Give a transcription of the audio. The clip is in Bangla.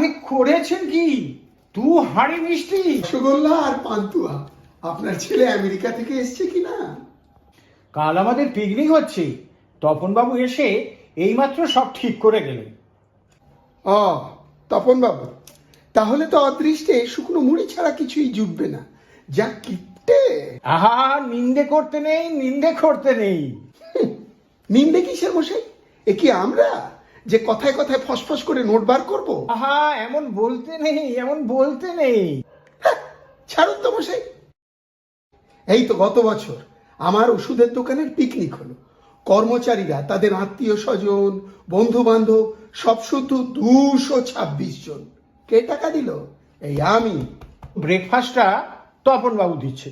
করেছেন কি? দু হাঁড়ি মিষ্টি। রসগোল্লা আর পান্তুয়া। আপনার ছেলে আমেরিকা থেকে এসছে কি না? কাল আমাদের পিকনিক হচ্ছে। তপনবাবু এসে এইমাত্র সব ঠিক করে গেলেন। ও তপন বাবু তাহলে তো অদৃষ্টে শুকনো মুড়ি ছাড়া কিছুই জুটবে না। যা কিপটে। আহা নিন্দে করতে নেই নিন্দে করতে নেই। নিন্দে কিসের মশাই? এ কি আমরা? যে কথায় কথায় ফসফস করে নোট বার করব? আহা এমন বলতে নেই এমন বলতে নেই। ছাড়ুন তো মশাই। এই তো গত বছর আমার ওষুধের দোকানের পিকনিক হলো। কর্মচারীরা তাদের আত্মীয় স্বজন বন্ধু বান্ধব সব শুধু দুশো ছাব্বিশ জন। কে টাকা দিল? এই আমি। ব্রেকফাস্টটা তপনবাবু দিচ্ছে।